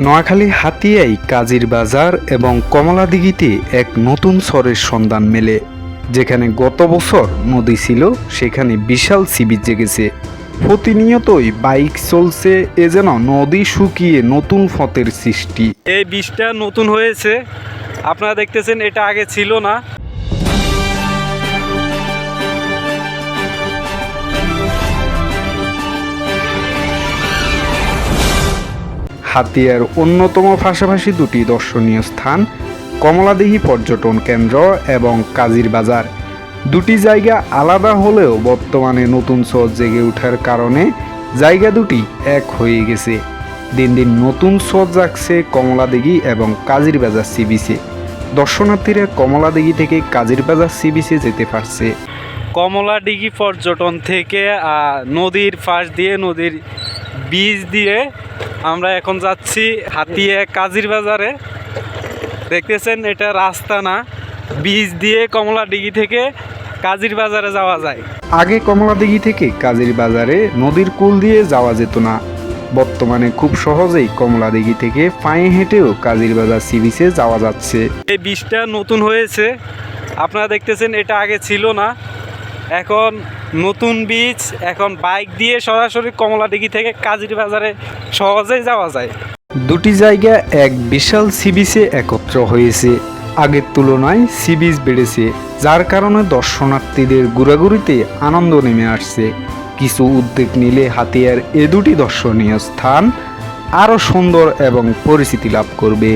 নোয়াখালী হাতিয়াই কাজীর বাজার এবং কমলাদিঘিতে এক নতুন স্বরের সন্ধান মেলে, যেখানে গত বছর নদী ছিল, সেখানে বিশাল সিবিচ জেগেছে। প্রতিনিয়তই বাইক চলছে, এ যেন নদী শুকিয়ে নতুন ফতের সৃষ্টি। এই বিষটা নতুন হয়েছে। আপনারা দেখতেছেন এটা আগে ছিল না। হাতিয়ার অন্যতম পাশাপাশি দুটি দর্শনীয় স্থান কমলাদিঘি পর্যটন কেন্দ্র এবং কাজীর বাজার। দুটি জায়গা আলাদা হলেও বর্তমানে নতুন স্রোত জেগে ওঠার কারণে জায়গা দুটি এক হয়ে গেছে। দিন দিন নতুন স্রোত জাগছে কমলাদিঘি এবং কাজীর বাজার সি বিচে দর্শনার্থীরা কমলাদিঘি থেকে কাজীর বাজার সি বিচে যেতে পারছে। কমলা ডিগি পর্যটন থেকে নদীর পাশ দিয়ে, নদীর বীজ দিয়ে আমরা এখন যাচ্ছি হাতিয়ে কাজির বাজারে। দেখতেছেন এটা রাস্তা না। বীজ দিয়ে কমলা ডিগি থেকে কাজির বাজারে যাওয়া যায়। আগে কমলাদিঘি থেকে কাজীর বাজারে নদীর কুল দিয়ে যাওয়া যেত না। বর্তমানে খুব সহজেই কমলাদিঘি থেকে পায়ে হেঁটেও কাজীর বাজার সি বিচে যাওয়া যাচ্ছে। এই বীজটা নতুন হয়েছে। আপনারা দেখতেছেন এটা আগে ছিল না। এখন নতুন বীজ, এখন বাইক দিয়ে সরাসরি কমলাডিগি থেকে কাজির বাজারে সহজেই যাওয়া যায়। দুটি জায়গা এক বিশাল সিবিসে একত্র হয়েছে। আগের তুলনায় সিবিচ বেড়েছে, যার কারণে দর্শনার্থীদের ঘোরাঘুরিতে আনন্দ নেমে আসছে। কিছু উদ্যোগ নিলে হাতিয়ার এ দুটি দর্শনীয় স্থান আরও সুন্দর এবং পরিচিতি লাভ করবে।